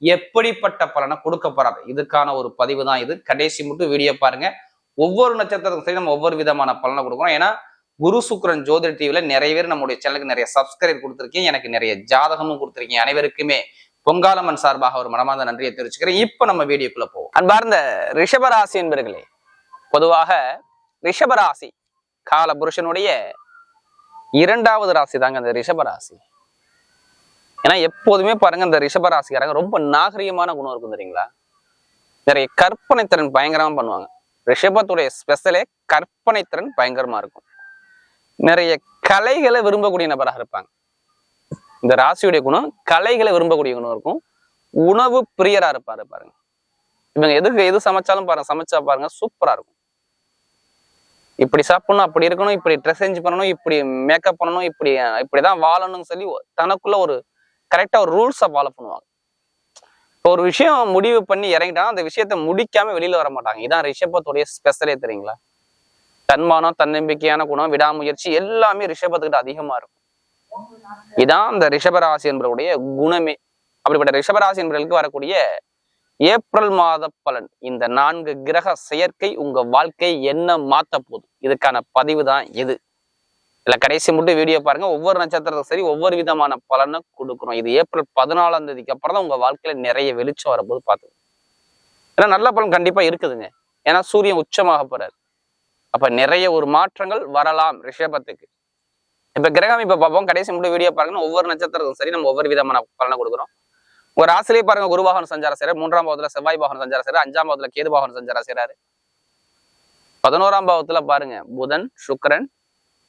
எப்படிப்பட்ட பலனை கொடுக்க போறாரு இதுக்கான ஒரு பதிவு தான் இது. கடைசி மட்டும் வீடியோ பாருங்க. ஒவ்வொரு நட்சத்திரத்துக்கும் சரி நம்ம ஒவ்வொரு விதமான பலனை கொடுக்குறோம். ஏன்னா குரு சுக்ரன் ஜோதிட டிவியில நிறைய பேர் நம்முடைய சேனலுக்கு நிறைய சப்ஸ்கிரைப் கொடுத்துருக்கீங்க. எனக்கு நிறைய ஜாதகமும் கொடுத்துருக்கீங்க. அனைவருக்குமே பொங்காலம்மன் சார்பாக ஒரு மனமார்ந்த நன்றியை தெரிவிச்சுக்கிறேன். இப்ப நம்ம வீடியோக்குள்ள போவோம். அன்பார்ந்த ரிஷபராசி என்பர்களே பொதுவாக ரிஷபராசி கால புருஷனுடைய இரண்டாவது ராசி தாங்க அந்த ரிஷபராசி ஏன்னா எப்போதுமே பாருங்க இந்த ரிஷபராசிக்காரங்க ரொம்ப நாகரிகமான குணம் இருக்கும் தெரியுங்களா? நிறைய கற்பனை திறன் பயங்கரமா பண்ணுவாங்க. ரிஷபத்துடைய ஸ்பெஷலே கற்பனை திறன் பயங்கரமா இருக்கும். நிறைய கலைகளை விரும்பக்கூடிய நபராக இருப்பாங்க. இந்த ராசியுடைய குணம் கலைகளை விரும்பக்கூடிய குணம் இருக்கும். உணவு பிரியரா இருப்பாரு பாருங்க. இவங்க எதுக்கு எது சமைச்சாலும் பாருங்க சமைச்சா பாருங்க சூப்பரா இருக்கும். இப்படி சாப்பிடணும் அப்படி இருக்கணும் இப்படி ட்ரெஸ் சேஞ்ச் பண்ணணும் இப்படி மேக்கப் பண்ணணும் இப்படி இப்படிதான் வாழணும்னு சொல்லி தனக்குள்ள ஒரு கரெக்டாக ஒரு ரூல்ஸை ஃபாலோ பண்ணுவாங்க. இப்போ ஒரு விஷயம் முடிவு பண்ணி இறங்கிட்டாங்கன்னா அந்த விஷயத்த முடிக்காம வெளியில வர மாட்டாங்க. இதான் ரிஷபத்துடைய ஸ்பெஷலே தெரியுங்களா? தன்மானம் தன்னம்பிக்கையான குணம் விடாமுயற்சி எல்லாமே ரிஷபத்துக்கிட்ட அதிகமா இருக்கும். இதான் அந்த ரிஷபராசி என்பவருடைய குணமே. அப்படிப்பட்ட ரிஷபராசி என்பவர்களுக்கு வரக்கூடிய ஏப்ரல் மாத பலன். இந்த நான்கு கிரக செயற்கை உங்க வாழ்க்கை என்ன மாத்த போகுது? இதுக்கான பதிவு தான் இது. இல்ல கடைசி மட்டும் வீடியோ பாருங்க. ஒவ்வொரு நட்சத்திரத்துக்கும் சரி ஒவ்வொரு விதமான பலனை கொடுக்குறோம். இது ஏப்ரல் பதினாலாம் தேதிக்கு அப்புறம் தான் உங்க வாழ்க்கையில நிறைய வெளிச்சம் வரும்போது பார்த்து ஏன்னா நல்ல பலன் கண்டிப்பா இருக்குதுங்க. ஏன்னா சூரியன் உச்சமாக போறாரு. அப்ப நிறைய ஒரு மாற்றங்கள் வரலாம் ரிஷபத்துக்கு. இப்ப கிரகம் இப்ப பார்ப்போம். கடைசி மட்டும் வீடியோ பாருங்க. ஒவ்வொரு நட்சத்திரத்துக்கும் சரி நம்ம ஒவ்வொரு விதமான பலனை கொடுக்குறோம். ஒரு ஆசிரியை பாருங்க. குருவாகனம் சஞ்சார சஞ்சாரம் செய்யறாரு மூன்றாம் பாவத்துல செவ்வாய் பாகனம் சஞ்சாரம் செய்யறாரு அஞ்சாம் பாவத்துல கேது பாகனம் சஞ்சாரம் செய்யறாரு பதினோராம் பாவத்துல பாருங்க. புதன் சுக்கரன்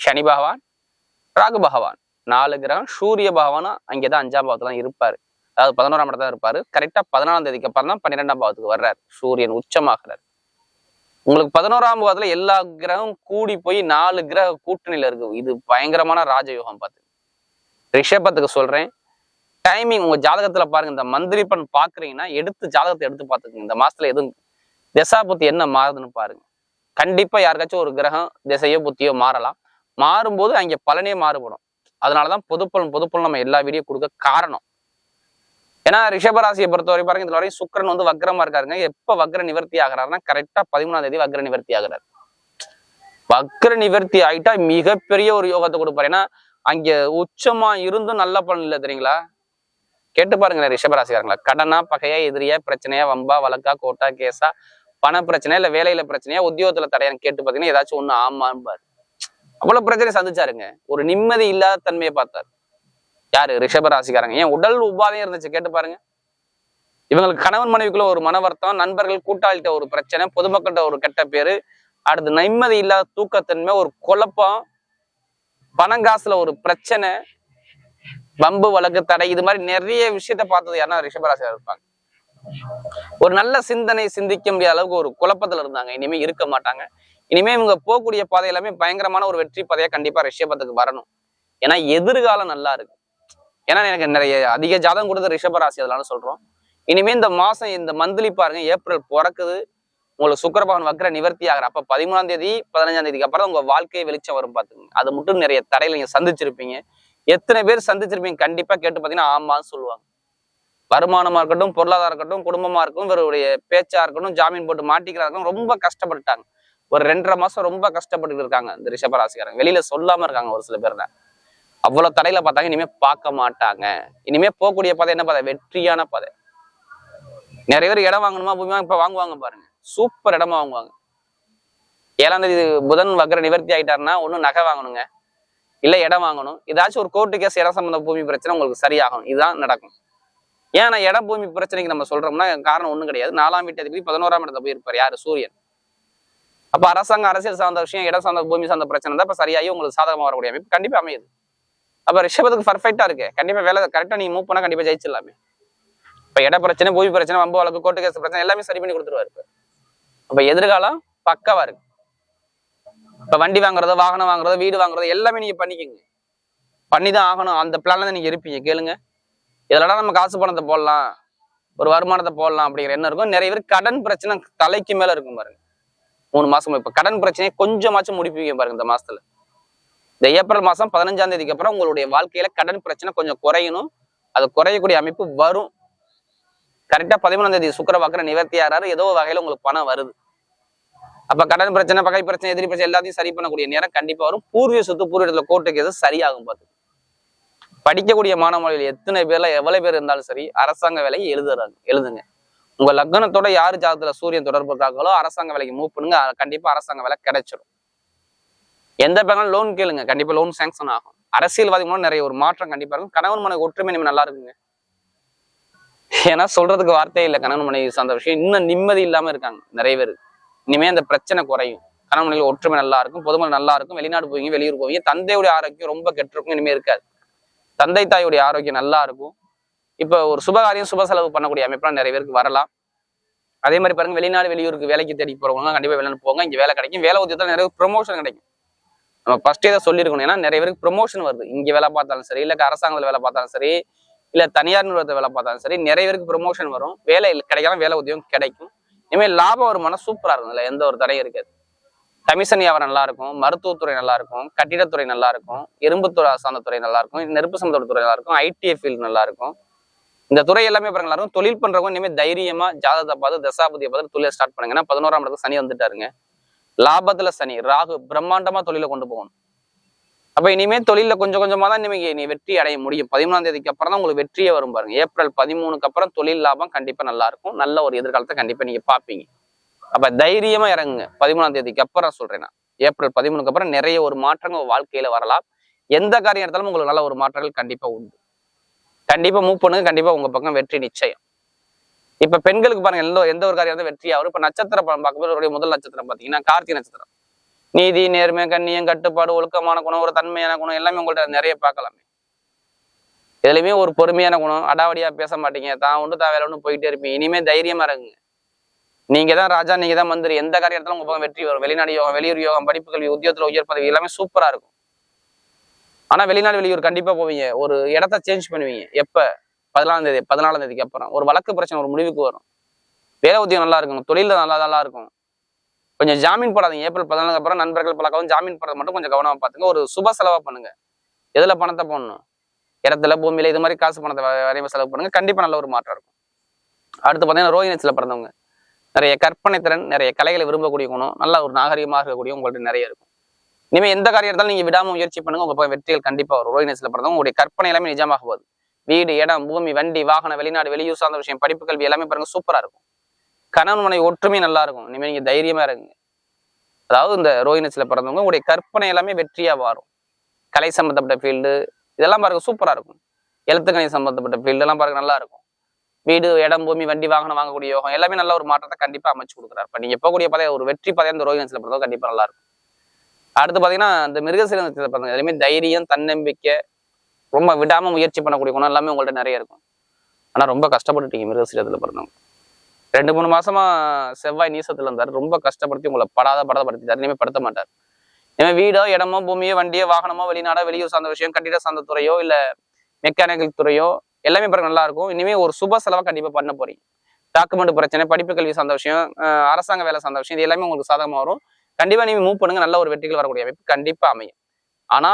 சனி பகவான் ராகு பகவான். நாலு கிரகம் சூரிய பகவானும் அங்கேதான் அஞ்சாம் பாவத்துல தான் இருப்பாரு. அதாவது பதினோராம் இடத்துல தான் இருப்பாரு. கரெக்டா பதினாலாம் தேதிக்கு அப்புறம் தான் பன்னிரெண்டாம் பாவத்துக்கு வர்றாரு. சூரியன் உச்சமாகிறார். உங்களுக்கு பதினோராம் பாவத்துல எல்லா கிரகம் கூடி போய் நாலு கிரக கூட்டணியில இருக்கு. இது பயங்கரமான ராஜயோகம் பார்த்து ரிஷபத்துக்கு சொல்றேன். டைமிங் உங்க ஜாதகத்துல பாருங்க. இந்த மந்திரி பண் பாக்குறீங்கன்னா எடுத்து ஜாதகத்தை எடுத்து பார்த்துக்கோங்க இந்த மாசத்துல எதுவும் திசா புத்தி என்ன மாறுதுன்னு பாருங்க. கண்டிப்பா யாருக்காச்சும் ஒரு கிரகம் திசையோ புத்தியோ மாறலாம். மாறும்போது அங்கே பலனே மாறுபடும். அதனாலதான் பொதுப்பலன் பொதுப்பலன் நம்ம எல்லா வீடியோ கொடுக்க காரணம். ஏன்னா ரிஷபராசியை பொறுத்தவரை பாருங்க இதுல வரையும் சுக்கரன் வந்து வக்ரமா இருக்காருங்க. எப்ப வக்ர நிவர்த்தி ஆகிறாருன்னா கரெக்டா பதிமூணாம் தேதி வக்ர நிவர்த்தி ஆகிறாரு. வக்ர நிவர்த்தி ஆயிட்டா மிகப்பெரிய ஒரு யோகத்தை கொடுப்பாரு. ஏன்னா அங்க உச்சமா இருந்தும் நல்ல பலன் இல்லை தெரியுங்களா? கேட்டு பாருங்களேன் ரிஷபராசிக்காரங்களா கடனா பகையா எதிரியா பிரச்சனையா வம்பா வழக்கா கோட்டா கேஸா பண பிரச்சனை இல்ல வேலையில பிரச்சனையா உத்தியோகத்துல தடையான்னு கேட்டு பாத்தீங்கன்னா ஏதாச்சும் ஒண்ணு ஆமான்பாரு அவ்வளவு பிரச்சனை சந்திச்சாருங்க. ஒரு நிம்மதி இல்லாத தன்மையை பார்த்தாரு. யாரு? ரிஷபராசிக்காரங்க ஏன் உடல் உபாதையும் இருந்துச்சு? கேட்டு பாருங்க. இவங்களுக்கு கணவன் மனைவிக்குள்ள ஒரு மனவர்த்தம் நண்பர்கள் கூட்டாளிகிட்ட ஒரு பிரச்சனை பொதுமக்கள்கிட்ட ஒரு கெட்ட பேரு அடுத்து நிம்மதி இல்லாத தூக்கத்தன்மை ஒரு குழப்பம் பணங்காசுல ஒரு பிரச்சனை வம்பு வழக்கு தடை இது மாதிரி நிறைய விஷயத்த பார்த்தது யாருன்னா ரிஷபராசியா இருப்பாங்க. ஒரு நல்ல சிந்தனை சிந்திக்க முடியாத அளவுக்கு ஒரு குழப்பத்துல இருந்தாங்க. இனிமே இருக்க மாட்டாங்க. இனிமே இவங்க போகக்கூடிய பாதை எல்லாமே பயங்கரமான ஒரு வெற்றி பாதையா கண்டிப்பா ரிஷபத்துக்கு வரணும். ஏன்னா எதிர்காலம் நல்லா இருக்கு ஏன்னா எனக்கு நிறைய அதிக ஜாதகம் கொடுத்த ரிஷபராசி அதெல்லாம் சொல்றோம். இனிமே இந்த மாசம் இந்த மந்த்லி பாருங்க ஏப்ரல் பிறக்குது. உங்களுக்கு சுக்கரபவன் வக்கர நிவர்த்தி ஆகிற அப்ப பதிமூணாம் தேதி பதினஞ்சாம் தேதிக்கு அப்புறம் உங்க வாழ்க்கையை வெளிச்சம் வரும் பாத்துங்க அது மட்டும் நிறைய தடையில நீங்க சந்திச்சிருப்பீங்க. எத்தனை பேர் சந்திச்சிருப்பீங்க? கண்டிப்பா கேட்டு பாத்தீங்கன்னா ஆமான்னு சொல்லுவாங்க. வருமானமா இருக்கட்டும் பொருளாதாரம் இருக்கட்டும் குடும்பமா இருக்கும் இவருடைய பேச்சா இருக்கட்டும் ஜாமீன் போட்டு மாட்டிக்கிறா இருக்கட்டும் ரொம்ப கஷ்டப்பட்டுட்டாங்க. ஒரு ரெண்டரை மாசம் ரொம்ப கஷ்டப்பட்டு இருக்காங்க இந்த ரிஷபராசிக்காரங்க வெளியில சொல்லாம இருக்காங்க ஒரு சில பேர் அவ்வளவு தடையில பார்த்தாங்க இனிமே பார்க்க மாட்டாங்க. இனிமே போகக்கூடிய பாதை என்ன பாதை? வெற்றியான பாதை. நிறைய பேர் இடம் வாங்கணுமா பூமி இப்ப வாங்குவாங்க பாருங்க. சூப்பர் இடமா வாங்குவாங்க. ஏழாம் தேதி புதன் வக்கர நிவர்த்தி ஆயிட்டாருன்னா ஒன்றும் நகை வாங்கணுங்க. இல்ல இடம் வாங்கணும். ஏதாச்சும் ஒரு கோர்ட்டு கேஸ் இடம் சம்பந்த பூமி பிரச்சனை உங்களுக்கு சரியாகும் இதுதான் நடக்கும். ஏன்னா இடம் பூமி பிரச்சனைக்கு நம்ம சொல்றோம்னா காரணம் ஒண்ணும் கிடையாது. நாலாம் வீட்டு அதிபதி பதினோராம் இடத்துல போயிருப்பார். யாரு? சூரியன். அப்ப அரசாங்கம் அரசியல் சார்ந்த விஷயம் இடம் சார்ந்த பூமி சார்ந்த பிரச்சனை தான் இப்ப சரியாகி உங்களுக்கு சாதகமாக வரக்கூடிய அமைப்பு கண்டிப்பா அமையுது. அப்ப ரிஷபத்துக்கு பர்ஃபெக்டா இருக்கு. கண்டிப்பா வேலை கரெக்டா நீ மூவ் பண்ணா கண்டிப்பா ஜெயிச்சிடலாமே. இப்ப இட பிரச்சனை பூமி பிரச்சனை வம்பு வழக்கு கோர்ட்டு கேஸ் பிரச்சனை எல்லாமே சரி பண்ணி கொடுத்துருவாரு இப்ப. அப்ப எதிர்காலம் பக்கவா இருக்கு. இப்ப வண்டி வாங்குறதோ வாகனம் வாங்குறதோ வீடு வாங்குறதோ எல்லாமே நீங்க பண்ணிக்கோங்க. பண்ணிதான் ஆகணும். அந்த பிளான்ல தான் நீங்க இருப்பீங்க. கேளுங்க. இதெல்லாம் நம்ம காசு பணத்தை போடலாம்? ஒரு வருமானத்தை போடலாம் அப்படிங்கிற என்ன இருக்கும். நிறைய பேர் கடன் பிரச்சனை தலைக்கு மேல இருக்கும் பாருங்க. மூணு மாசம் இப்ப கடன் பிரச்சனையை கொஞ்சமாச்சும் முடிப்பீங்க பாருங்க இந்த மாசத்துல. இந்த ஏப்ரல் மாசம் பதினஞ்சாம் தேதிக்கு அப்புறம் உங்களுடைய வாழ்க்கையில கடன் பிரச்சனை கொஞ்சம் குறையணும். அது குறையக்கூடிய அமைப்பு வரும். கரெக்டா பதிமூணாம் தேதி சுக்கர நிவர்த்தி ஆறாரு. ஏதோ வகையில உங்களுக்கு பணம் வருது. அப்ப கடன் பிரச்சனை பகை பிரச்சனை எதிரி பிரச்சனை எல்லாத்தையும் சரி பண்ணக்கூடிய நேரம் கண்டிப்பா வரும். பூர்வீக சொத்து பூர்வீகத்துல கோர்ட்டுக்கு எது சரியாகும் பார்த்து படிக்கக்கூடிய மாணவர்கள் எத்தனை பேர்ல எவ்வளவு பேர் இருந்தாலும் சரி அரசாங்க வேலையை எழுதுறாங்க எழுதுங்க. உங்க லக்னத்தோட யார் ஜாதத்துல சூரியன் தொடர்பு இருக்காங்களோ அரசாங்க வேலைக்கு மூவ் பண்ணுங்க. கண்டிப்பா அரசாங்க வேலை கிடைச்சிடும் எந்த பேங்க்னாலும் லோன் கேளுங்க. கண்டிப்பா லோன் சாங்ஷன் ஆகும். அரசியல்வாதி மூலம் நிறைய ஒரு மாற்றம் கண்டிப்பா இருக்கும். கணவன் மனைவி ஒற்றுமை நம்ம நல்லா இருக்குங்க. ஏன்னா சொல்றதுக்கு வார்த்தையே இல்லை. கணவன் மனைவி சார்ந்த விஷயம் இன்னும் நிம்மதி இல்லாம இருக்காங்க. நிறைய பேர். இனிமே அந்த பிரச்சனை குறையும். கணவன் மனைவி ஒற்றுமை நல்லா இருக்கும். பொதுமக்கள் நல்லா இருக்கும். வெளிநாடு போவீங்க வெளியூர் போவீங்க. தந்தையுடைய ஆரோக்கியம் ரொம்ப கெட்டிருக்கும். இனிமே இருக்காது. தந்தை தாயுடைய ஆரோக்கியம் நல்லா இருக்கும். இப்போ ஒரு சுபகாரியம் சுப செலவு பண்ணக்கூடிய அமைப்புலாம் நிறைய பேருக்கு வரலாம். அதே மாதிரி பாருங்க வெளிநாடு வெளியூருக்கு வேலைக்கு தேடி போறவங்க கண்டிப்பா வெளிநாடு போங்க. இங்க வேலை கிடைக்கும். வேலை உத்தியத்தில் நிறைய ப்ரொமோஷன் கிடைக்கும். நம்ம ஃபர்ஸ்டே தான் சொல்லியிருக்கணும். ஏன்னா நிறைய பேருக்கு ப்ரொமோஷன் வருது. இங்க வேலை பார்த்தாலும் சரி இல்ல அரசாங்கத்தில் வேலை பார்த்தாலும் சரி இல்ல தனியார் நிறுவனத்தை வேலை பார்த்தாலும் சரி நிறைய பேருக்கு ப்ரொமோஷன் வரும். வேலை கிடைக்கலாம் வேலை உதவியும் கிடைக்கும். இனிமேல் லாபம் வருமானம் சூப்பரா இருக்கும் இல்லை எந்த ஒரு தடையும் இருக்காது. கமிஷன் வியாபாரம் நல்லா இருக்கும். மருத்துவத்துறை நல்லா இருக்கும். கட்டிடத்துறை நல்லா இருக்கும். இரும்புத்துறை சார்ந்த துறை நல்லா இருக்கும். நெருப்பு சம்பந்த துறை நல்லா இருக்கும். ஐடிஎஃப் ஃபீல்டு நல்லா இருக்கும். இந்த துறை எல்லாமே பாருங்க எல்லாரும் தொழில் பண்றவங்க இனிமேல் தைரியமா ஜாதகத்தை பார்த்து தசாபதியை பார்த்து தொழிலை ஸ்டார்ட் பண்ணுங்க. ஏன்னா பதினோராம் இடத்துக்கு சனி வந்துட்டாருங்க. லாபத்துல சனி ராகு பிரம்மாண்டமா தொழில கொண்டு போகணும். அப்ப இனிமே தொழில கொஞ்சம் கொஞ்சமா தான் இனிமே நீ வெற்றி அடைய முடியும். பதிமூணாம் தேதிக்கு அப்புறம் தான் உங்களுக்கு வெற்றியே வரும் பாருங்க. ஏப்ரல் பதிமூணுக்கு அப்புறம் தொழில் லாபம் கண்டிப்பா நல்லா இருக்கும். நல்ல ஒரு எதிர்காலத்தை கண்டிப்பா நீங்க பாப்பீங்க அப்ப தைரியமா இறங்குங்க. பதிமூணாம் தேதிக்கு அப்புறம் சொல்றேன் நான். ஏப்ரல் பதிமூணுக்கு அப்புறம் நிறைய ஒரு மாற்றங்கள் வாழ்க்கையில வரலாம். எந்த காரியம் எடுத்தாலும் உங்களுக்கு நல்ல ஒரு மாற்றங்கள் கண்டிப்பா உண்டு. கண்டிப்பா மூவ் பண்ணுங்க கண்டிப்பா உங்க பக்கம் வெற்றி நிச்சயம். இப்ப பெண்களுக்கு பாருங்க எந்த எந்த ஒரு காரியம் வந்து வெற்றி ஆகும் இப்போ நட்சத்திர படம் பார்க்கும்போது முதல் நட்சத்திரம் பாத்தீங்கன்னா கார்த்திகை நட்சத்திரம். நீதி நேர்மை கண்ணியம் கட்டுப்பாடு ஒழுக்கமான குணம் ஒரு தன்மையான குணம் எல்லாமே உங்கள்கிட்ட நிறைய பார்க்கலாமே. எதுலையுமே ஒரு பொறுமையான குணம் அடாவடியா பேச மாட்டீங்க. தான் ஒன்று தான் வேலை ஒன்று போயிட்டே இருப்பீங்க. இனிமே தைரியமா இருங்க. நீங்க தான் ராஜா நீங்க தான் மந்திரி. எந்த காரியத்திலும் உங்கள் பக்கம் வெற்றி வரும்? வெளிநாடு யோகம் வெளியூர் யோகம் படிப்பு கல்வி உயர் பதவி எல்லாமே சூப்பரா இருக்கும். ஆனா வெளிநாடு வெளியூர் கண்டிப்பா போவீங்க. ஒரு இடத்த சேஞ்ச் பண்ணுவீங்க. எப்ப? பதினாலாம் தேதி பதினாலாம் தேதிக்கு அப்புறம். ஒரு வழக்கு பிரச்சனை ஒரு முடிவுக்கு வரும். வேலை உத்தியம் நல்லா இருக்கும் தொழில நல்லா நல்லா இருக்கும். கொஞ்சம் ஜாமீன் போடாதீங்க. ஏப்ரல் பதினாலுக்கு அப்புறம் நண்பர்கள் பழக்கம் ஜாமீன் போடுறது மட்டும் கொஞ்சம் கவனமா பாத்துங்க. ஒரு சுப செலவா பண்ணுங்க. எதுல பணத்தை போடணும்? இடத்துல பூமியில இது மாதிரி காசு பணத்தை வரைய செலவு பண்ணுங்க. கண்டிப்பா நல்ல ஒரு மாற்றம் இருக்கும். அடுத்து பாத்தீங்கன்னா ரோஹினத்தில் பிறந்தவங்க. நிறைய கற்பனை திறன் நிறைய கலைகளை விரும்பக்கூடிய குணம் நல்ல ஒரு நாகரிகமாக இருக்கக்கூடிய உங்கள்கிட்ட நிறைய இருக்கும். இனிமே எந்த காரியம் இருந்தாலும் நீங்க விடாம முயற்சி பண்ணுங்க. உங்க வெற்றிகள் கண்டிப்பா வரும். ரோஹினத்தில் பிறந்தவங்க உங்களுடைய கற்பனை எல்லாமே நிஜமாக போகுது வீடு இடம் பூமி வண்டி வாகனம் வெளிநாடு வெளியூர் சார்ந்த விஷயம் படிப்பு கல்வி எல்லாமே பாருங்க சூப்பரா இருக்கும். கணவன் மனை ஒற்றுமை நல்லா இருக்கும். இனிமே நீங்க தைரியமா இருங்க. அதாவது இந்த ரோஹினசில பிறந்தவங்க உங்களுடைய கற்பனை எல்லாமே வெற்றியா மாறும். கலை சம்பந்தப்பட்ட ஃபீல்டு இதெல்லாம் பாருங்க சூப்பரா இருக்கும். எழுத்துக்கணி சம்பந்தப்பட்ட ஃபீல்டு எல்லாம் பாருங்க நல்லா இருக்கும். வீடு இடம் பூமி வண்டி வாகனம் வாங்கக்கூடிய யோகம் எல்லாமே நல்ல ஒரு மாற்றத்தை கண்டிப்பா அமைச்சு கொடுக்குறாரு. இப்போ நீங்க போகக்கூடிய பதவி ஒரு வெற்றி பதவி அந்த ரோஹினத்தில் பிறந்தவங்க கண்டிப்பா நல்லா இருக்கும். அடுத்து பாத்தீங்கன்னா இந்த மிருகசீரத்தில் பிறந்தவங்க எல்லாமே தைரியம் தன்னம்பிக்கை ரொம்ப விடாம முயற்சி பண்ணக்கூடிய குணம் எல்லாமே உங்கள்ட்ட நிறைய இருக்கும். ஆனா ரொம்ப கஷ்டப்பட்டுட்டீங்க மிருகசீரத்தில் பிறந்தவங்க. ரெண்டு மூணு மாசமா செவ்வாய் நீசத்துல இருந்தார். ரொம்ப கஷ்டப்படுத்தி உங்களை படாத படாதப்படுத்திட்டாரு இனிமே படுத்த மாட்டார். இனிமேல் வீடோ இடமோ பூமியோ வண்டியோ வாகனமோ வெளிநாடோ வெளியூர் சார்ந்த விஷயம் கட்டிட சார்ந்த துறையோ இல்ல மெக்கானிக்கல் துறையோ எல்லாமே பிறகு நல்லா இருக்கும். இனிமே ஒரு சுப செலவா கண்டிப்பா பண்ண போறீங்க. டாக்குமெண்ட் பிரச்சனை படிப்பு கல்வி சார்ந்த விஷயம் அரசாங்க வேலை சார்ந்த விஷயம் இது எல்லாமே உங்களுக்கு சாதகமா வரும். கண்டிப்பா நீங்க மூவ் பண்ணுங்க. நல்ல ஒரு வெற்றிகள் வரக்கூடிய அமைப்பு கண்டிப்பா அமையும். ஆனா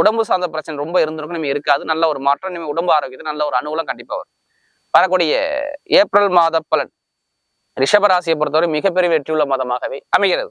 உடம்பு சார்ந்த பிரச்சனை ரொம்ப இருந்திருக்கும். நம்ம இருக்காது. நல்ல ஒரு மாற்றம் நம்ம உடம்பு ஆரோக்கியத்தை நல்ல ஒரு அனுகூலம் கண்டிப்பா வரும். வரக்கூடிய ஏப்ரல் மாத பலன். ரிஷபராசியை பொறுத்தவரை மிகப்பெரிய வெற்றியுள்ள மாதமாகவே அமைகிறது.